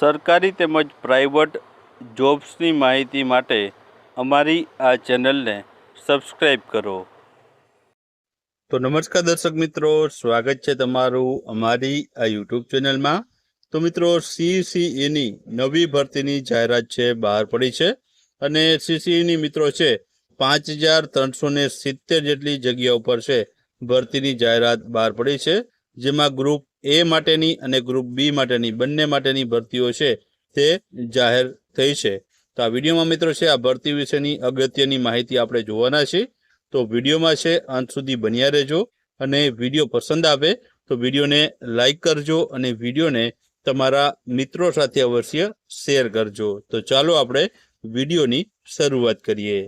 સરકારી તેમજ પ્રાઇવેટ જોબ્સની માહિતી માટે અમારી આ ચેનલને સબસ્ક્રાઈબ કરો. તો નમસ્કાર દર્શક મિત્રો, સ્વાગત છે તમારું અમારી આ યુટ્યુબ ચેનલમાં. તો મિત્રો સીસીઈની નવી ભરતીની જાહેરાત છે, બહાર પડી છે અને સીસીઈની મિત્રો છે, પાંચ હજાર ત્રણસો ને સિત્તેર જેટલી જગ્યા ઉપર છે, ભરતીની જાહેરાત બહાર પડી છે, જેમાં ગ્રુપ એ માટેની અને ગ્રુપ બી માટેની બંને માટેની ભરતીઓ છે તે જાહેર થઈ છે. તો આ વિડીયોમાં મિત્રો છે, આ ભરતી વિશેની અગત્યની માહિતી આપણે જોવાના છે. તો વિડીયોમાં છે, અંત સુધી બન્યા રહેજો અને વીડિયો પસંદ આવે તો વિડીયોને લાઈક કરજો અને વિડીયોને તમારા મિત્રો સાથે અવશ્ય શેર કરજો. તો ચાલો આપણે વિડીયોની શરૂઆત કરીએ.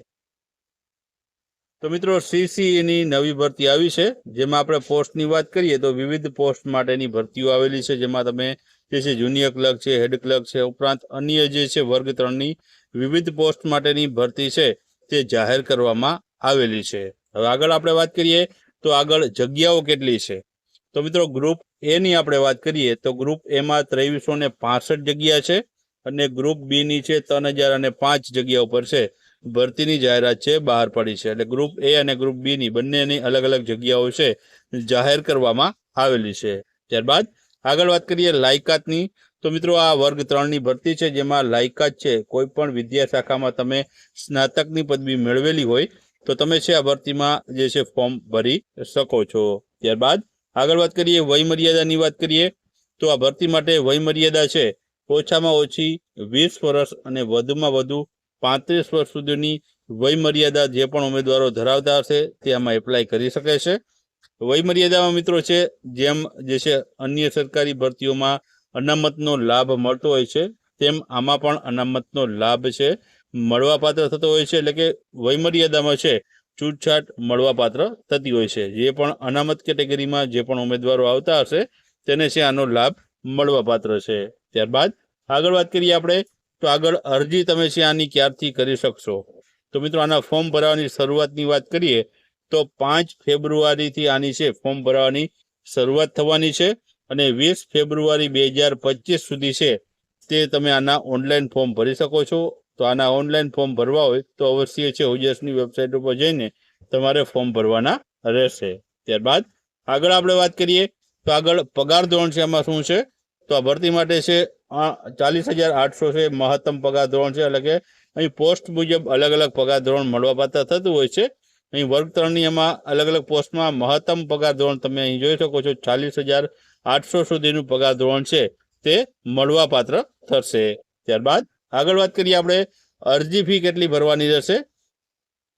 તો મિત્રો, સીસીએની નવી ભરતી આવી છે. જેમાં આપણે પોસ્ટની વાત કરીએ તો વિવિધ પોસ્ટ માટેની ભરતીઓ આવેલી છે. જેમાં તમે જે છે, જુનિયર ક્લર્ક છે, હેડ ક્લર્ક છે, ઉપરાંત અન્ય જે છે, વર્ગ ત્રણની વિવિધ પોસ્ટ માટેની ભરતી છે તે જાહેર કરવામાં આવેલી છે. હવે આગળ આપણે વાત કરીએ તો આગળ જગ્યાઓ કેટલી છે. તો મિત્રો, ગ્રુપ એની આપણે વાત કરીએ તો ગ્રુપ એમાં ત્રેવીસો ને જગ્યા છે અને ગ્રુપ બીની છે ત્રણ હજાર અને પાંચ જગ્યા ઉપર છે. ભરતીની જાહેરાત છે, બહાર પડી છે. એટલે ગ્રુપ એ અને ગ્રુપ બીની બંનેની અલગ અલગ જગ્યાઓ છે, જાહેર કરવામાં આવેલી છે. ત્યારબાદ આગળ વાત કરીએ લાયકાતની. તો મિત્રો, આ વર્ગ ત્રણની ભરતી છે, જેમાં લાયકાત છે કોઈ પણ વિદ્યા શાખામાં તમે સ્નાતકની પદવી મેળવેલી હોય, તો તમે છે આ ભરતીમાં જે છે, ફોર્મ ભરી શકો છો. ત્યારબાદ આગળ વાત કરીએ વય મર્યાદાની વાત કરીએ, તો આ ભરતી માટે વય મર્યાદા છે, ઓછામાં ઓછી વીસ વર્ષ અને વધુમાં વધુ પાંત્રીસ વર્ષ સુધીની વયમર્યાદા જે પણ ઉમેદવારો ધરાવતા હશે, તે આમાં એપ્લાય કરી શકે છે. વયમર્યાદામાં મિત્રો છે, જેમ જે છે, અન્ય સરકારી ભરતીઓમાં અનામતનો લાભ મળતો હોય છે, તેમ આમાં પણ અનામતનો લાભ છે, મળવાપાત્ર થતો હોય છે, એટલે કે વયમર્યાદામાં છે, છૂટછાટ મળવાપાત્ર થતી હોય છે. જે પણ અનામત કેટેગરીમાં જે પણ ઉમેદવારો આવતા હશે, તેને છે આનો લાભ મળવાપાત્ર છે. ત્યારબાદ આગળ વાત કરીએ આપણે તો આગળ અરજી તમે છે આની ક્યારથી કરી શકશો? તો મિત્રો, આના ફોર્મ ભરવાની શરૂઆતની વાત કરીએ, તો પાંચ ફેબ્રુઆરીથી આની છે, ફોર્મ ભરવાની શરૂઆત થવાની છે અને વીસ ફેબ્રુઆરી બે હજાર પચીસ સુધી છે તે તમે આના ઓનલાઈન ફોર્મ ભરી શકો છો. તો આના ઓનલાઈન ફોર્મ ભરવા હોય તો અવશ્ય છે ઓજસની વેબસાઇટ ઉપર જઈને તમારે ફોર્મ ભરવાના રહેશે. ત્યારબાદ આગળ આપણે વાત કરીએ, તો આગળ પગાર ધોરણ છે એમાં શું છે? તો આ ભરતી માટે છે ચાલીસ હજાર આઠસો છે, મહત્તમ પગાર ધોરણ છે, એટલે કે અહીં પોસ્ટ મુજબ અલગ અલગ પગાર ધોરણ મળવાપાત્ર થતું હોય છે. અહીં વર્ગ ત્રણની એમાં અલગ અલગ પોસ્ટમાં મહત્તમ પગાર ધોરણ તમે અહીં જોઈ શકો છો, ચાલીસ હજાર આઠસો સુધીનું પગાર ધોરણ છે, તે મળવાપાત્ર થશે. ત્યારબાદ આગળ વાત કરીએ આપણે, અરજી ફી કેટલી ભરવાની રહેશે?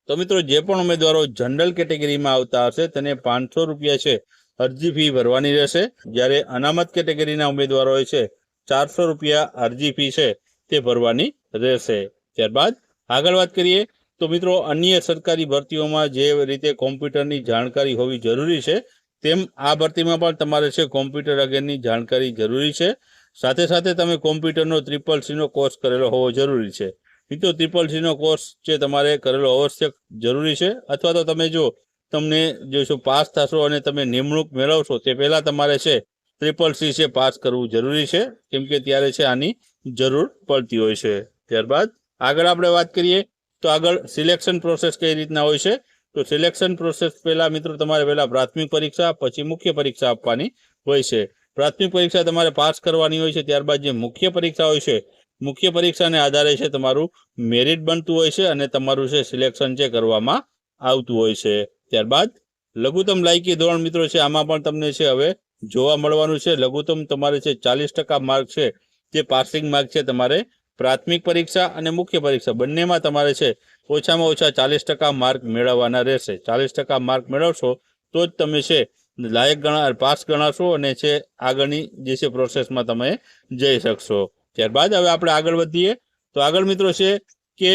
તો મિત્રો, જે પણ ઉમેદવારો જનરલ કેટેગરીમાં આવતા હશે, તેને પાંચસો રૂપિયા છે અરજી ફી ભરવાની રહેશે. જ્યારે અનામત કેટેગરીના ઉમેદવારો છે ચારસો રૂપિયા અરજી ફી છે તે ભરવાની રહેશે. ત્યારબાદ આગળ વાત કરીએ તો મિત્રો અન્ય સરકારી ભરતીઓમાં જે રીતે કોમ્પ્યુટરની જાણકારી હોવી જરૂરી છે, તેમ આ ભરતીમાં પણ તમારે છે કોમ્પ્યુટર અગેનની જાણકારી જરૂરી છે. સાથે સાથે તમે કોમ્પ્યુટરનો ત્રિપલ સીનો કોર્સ કરેલો હોવો જરૂરી છે. મિત્રો ત્રિપલ સીનો કોર્સ જે તમારે કરેલો આવશ્યક જરૂરી છે, અથવા તો તમે જો તમને જો પાસ થશો અને તમે નિમણૂક મેળવશો તે પહેલાં તમારે છે ટ્રિપલ સી છે, પાસ કરવું જરૂરી છે. કેમ કે ત્યારે છે આની જરૂર પડતી હોય છે. ત્યારબાદ આગળ આપણે વાત કરીએ, તો આગળ સિલેક્શન પ્રોસેસ કઈ રીતના હોય છે? તો સિલેક્શન પ્રોસેસ પહેલાં મિત્રો તમારે પહેલાં પ્રાથમિક પરીક્ષા, પછી મુખ્ય પરીક્ષા આપવાની હોય છે. પ્રાથમિક પરીક્ષા તમારે પાસ કરવાની હોય છે, ત્યારબાદ જે મુખ્ય પરીક્ષા હોય છે, મુખ્ય પરીક્ષાને આધારે છે તમારું મેરિટ બનતું હોય છે અને તમારું છે સિલેક્શન છે કરવામાં આવતું હોય છે. ત્યારબાદ લઘુત્તમ લાયકી ધોરણ મિત્રો છે, આમાં પણ તમને છે હવે જોવા મળવાનું છે. લઘુત્તમ તમારે છે ચાલીસ ટકા માર્ક છે, જે પાસિંગ માર્ક છે તમારે પ્રાથમિક પરીક્ષા અને મુખ્ય પરીક્ષા બંનેમાં તમારે છે, ઓછામાં ઓછા ચાલીસ ટકા માર્ક મેળવવાના રહેશે. ચાલીસ ટકા માર્ક મેળવશો તો જ તમે છે, લાયક ગણા, પાસ ગણાશો અને છે, આગળની જે છે પ્રોસેસમાં તમે જઈ શકશો. ત્યારબાદ હવે આપણે આગળ વધીએ. તો આગળ મિત્રો છે કે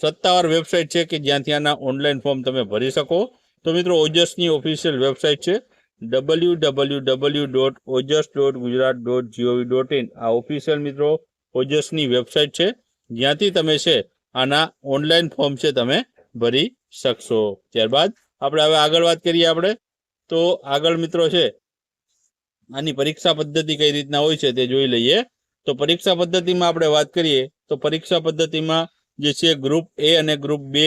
સત્તાવાર વેબસાઇટ છે કે જ્યાંથી આના ઓનલાઈન ફોર્મ તમે ભરી શકો. તો મિત્રો ઓજસની ઓફિશિયલ વેબસાઇટ છે. W W W dot Ojas dot Gujarat dot GOV dot in આ ઓફિશિયલ મિત્રો ઓજસની વેબસાઇટ છે. જ્યાંથી તમે છે, આના ઓનલાઈન ફોર્મ છે તમે ભરી શકશો. ત્યારબાદ આપણે હવે આગળ વાત કરીએ આપણે. તો આગળ મિત્રો છે, આની પરીક્ષા પદ્ધતિ કઈ રીતના હોય છે તે જોઈ લઈએ. તો પરીક્ષા પદ્ધતિમાં આપણે વાત કરીએ, તો પરીક્ષા પદ્ધતિમાં જે છે ગ્રુપ એ અને ગ્રુપ બે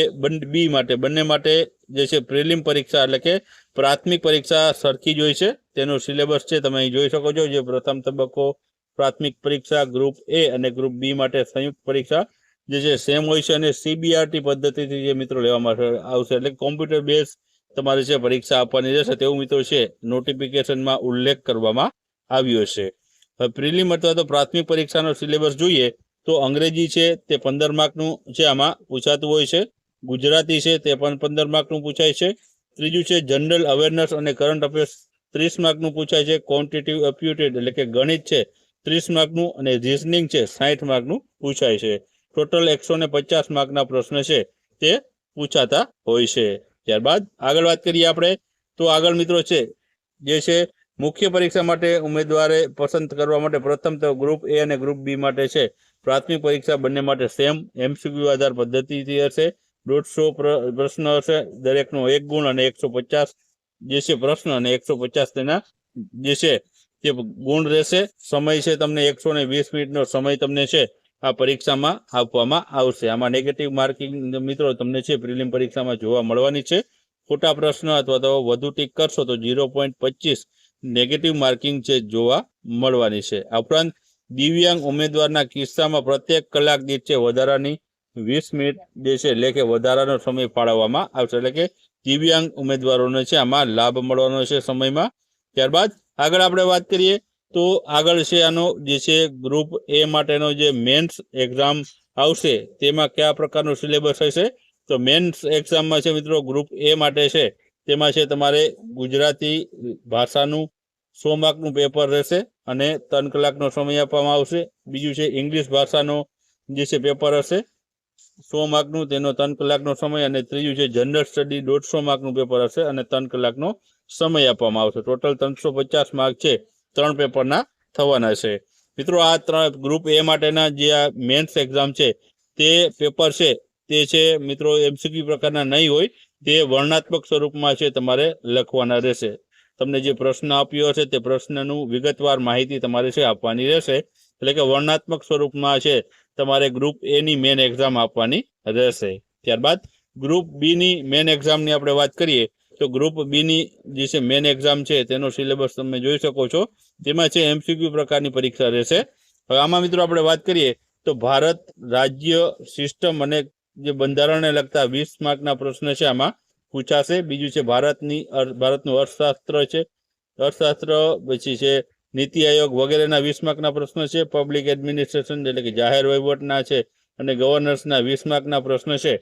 બી માટે, બંને માટે જે છે પ્રિલિમ પરીક્ષા એટલે કે પ્રાથમિક પરીક્ષા સરખી જ હોય છે. તેનો સિલેબસ છે, તમે અહીં જોઈ શકો છો જે પ્રથમ તબક્કો પ્રાથમિક પરીક્ષા ગ્રુપ એ અને ગ્રુપ બી માટે સંયુક્ત પરીક્ષા જે છે સેમ હોય છે અને સીબીઆરટી પદ્ધતિથી જે મિત્રો લેવામાં આવશે. એટલે કોમ્પ્યુટર બેઝ તમારે છે પરીક્ષા આપવાની રહેશે તેવું મિત્રો છે નોટિફિકેશનમાં ઉલ્લેખ કરવામાં આવ્યો છે. પ્રિલિમ અથવા તો પ્રાથમિક પરીક્ષાનો સિલેબસ જોઈએ તો અંગ્રેજી છે તે પંદર માર્કનું છે, આમાં પૂછાતું હોય છે. ગુજરાતી છે તે પણ પંદર માર્કનું પૂછાય છે. ત્રીજું છે જનરલ અવેરનેસ અને કરંટ અફેર્સ ત્રીસ માર્કનું પૂછાય છે. ક્વોન્ટિટિવ એપ્યુટેડ એટલે કે ગણિત છે ત્રીસ માર્કનું અને રિઝનિંગ છે સાઠ માર્કનું પૂછાય છે. ટોટલ એકસો ને પચાસ માર્કના પ્રશ્ન છે તે પૂછાતા હોય છે. ત્યારબાદ આગળ વાત કરીએ આપણે. તો આગળ મિત્રો છે, જે છે મુખ્ય પરીક્ષા માટે ઉમેદવારે પસંદ કરવા માટે પ્રથમ તો ગ્રુપ એ અને ગ્રુપ બી માટે છે. પ્રાથમિક પરીક્ષા બંને માટે સેમ એમસીક્યુ આધાર પદ્ધતિથી હશે. દોઢસો પ્રશ્ન હશે. દરેકનો એક ગુણ અને એકસો પચાસ જે છે પ્રશ્ન અને એકસો પચાસ તેના જે છે તે ગુણ રહેશે. સમય છે તમને એકસો ને વીસ મિનિટનો સમય તમને છે આ પરીક્ષામાં આપવામાં આવશે. આમાં નેગેટિવ માર્કિંગ મિત્રો તમને છે પ્રિલિમ પરીક્ષામાં જોવા મળવાની છે. ખોટા પ્રશ્ન અથવા તો વધુ ટીક કરશો તો ઝીરો પોઈન્ટ પચીસ નેગેટિવ માર્કિંગ છે જોવા મળવાની છે. આ ઉપરાંત દિવ્યાંગ ઉમેદવારના કિસ્સામાં પ્રત્યેક કલાક દીઠ વધારાની વીસ મિનિટ જે છે એટલે કે વધારાનો સમય ફાળવવામાં આવશે. એટલે કે દિવ્યાંગ ઉમેદવારોને છે, આમાં લાભ મળવાનો છે સમયમાં. ત્યારબાદ આગળ આપણે વાત કરીએ તો આગળ છે આનો જે છે ગ્રુપ એ માટેનો જે મેન્સ એક્ઝામ આવશે, તેમાં કયા પ્રકારનો સિલેબસ હશે? તો મેન્સ એક્ઝામમાં છે મિત્રો ગ્રુપ એ માટે છે, તેમાં છે તમારે ગુજરાતી ભાષાનું સો માર્કનું પેપર રહેશે. અને ત્રણ કલાકનો સમય આપવામાં આવશે. બીજું છે, ઇંગ્લિશ ભાષાનો જે છે પેપર હશે, સો માર્કનું તેનો ત્રણ કલાકનો સમય અને ત્રીજું છે, જનરલ સ્ટડી દોઢસો માર્કનું પેપર હશે અને ત્રણ કલાકનો સમય આપવામાં આવશે. ટોટલ ત્રણસો પચાસ માર્ક છે, ત્રણ પેપરના થવાના છે. મિત્રો, આ ત્રણ ગ્રુપ એ માટેના જે આ મેન્સ એક્ઝામ છે, તે પેપર છે, તે છે, મિત્રો, એમસીક્યુ પ્રકારના નહીં હોય, તે વર્ણાત્મક સ્વરૂપમાં છે, તમારે લખવાના રહેશે. તમને જે પ્રશ્ન આપ્યો છે તે પ્રશ્નનું વિગતવાર માહિતી તમારે છે આપવાની રહેશે. એટલે કે વર્ણાત્મક સ્વરૂપમાં છે તમારે ગ્રુપ એ ની મેન એક્ઝામ આપવાની રહેશે. ત્યારબાદ ગ્રુપ બી ની મેન એક્ઝામની આપણે વાત કરીએ, તો ગ્રુપ બી ની જે છે મેન એક્ઝામ છે તેનો સિલેબસ તમે જોઈ શકો છો. તેમાં છે એમસીક્યુ પ્રકારની પરીક્ષા રહેશે. હવે આમાં મિત્રો આપણે વાત કરીએ, તો ભારત રાજ્ય સિસ્ટમ અને જે બંધારણને લગતા વીસ માર્કના પ્રશ્ન છે આમાં. પૂછાશે બીજું છે ભારતની ભારતનું અર્થશાસ્ત્ર છે. અર્થશાસ્ત્ર પછી છે નીતિ આયોગ વગેરેના વીસ માર્કના પ્રશ્ન છે. પબ્લિક એડમિનિસ્ટ્રેશન એટલે કે જાહેર વહીવટના છે અને ગવર્નર્સના વીસ માર્કના પ્રશ્ન છે.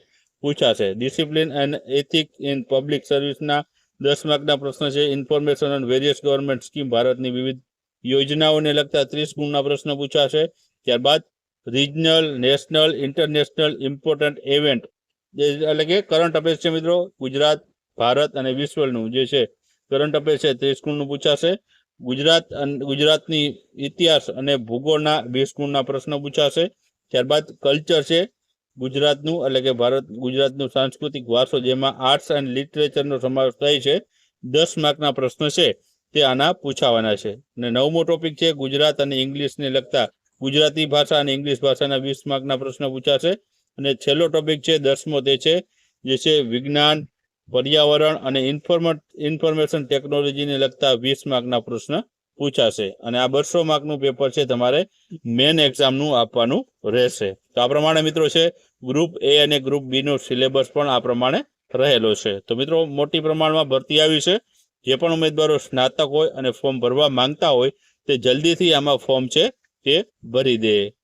પૂછાશે discipline and ethic in public સર્વિસના દસ માર્કના પ્રશ્ન છે. Information on various government scheme ભારતની વિવિધ યોજનાઓને લગતા ત્રીસ ગુણના પ્રશ્ન પૂછાશે ત્યારબાદ regional national international important event એટલે કે કરંટ અફેર્સ છે મિત્રો, ગુજરાત, ભારત અને વિશ્વનું જે છે કરંટ અફેર્સ છે ત્રીસ ગુણનું પૂછાશે. ગુજરાત ગુજરાતની ઇતિહાસ અને ભૂગોળના વીસ ગુણના પ્રશ્ન પૂછાશે. ત્યારબાદ કલ્ચર છે, ગુજરાતનું એટલે કે ભારત, ગુજરાતનું સાંસ્કૃતિક વારસો જેમાં આર્ટ્સ એન્ડ લિટરેચરનો સમાવેશ થાય છે. દસ માર્કના પ્રશ્ન છે તે આના પૂછાવાના છે. અને નવમો ટોપિક છે ગુજરાત અને ઇંગ્લિશને લગતા ગુજરાતી ભાષા અને ઇંગ્લિશ ભાષાના વીસ માર્કના પ્રશ્ન પૂછાશે. અને છેલ્લો ટોપિક છે, દસમો તે છે, જે છે વિજ્ઞાન, પર્યાવરણ અને ઇન્ફોર્મ ઇન્ફોર્મેશન ટેકનોલોજીને લગતા વીસ માર્કના પ્રશ્ન પૂછાશે. અને આ બસો માર્કનું પેપર છે તમારે મેન એક્ઝામનું આપવાનું રહેશે. તો આ પ્રમાણે મિત્રો છે ગ્રુપ એ અને ગ્રુપ બીનો સિલેબસ પણ આ પ્રમાણે રહેલો છે. તો મિત્રો મોટી પ્રમાણમાં ભરતી આવી છે. જે પણ ઉમેદવારો સ્નાતક હોય અને ફોર્મ ભરવા માંગતા હોય, તે જલ્દીથી આમાં ફોર્મ છે તે ભરી દે.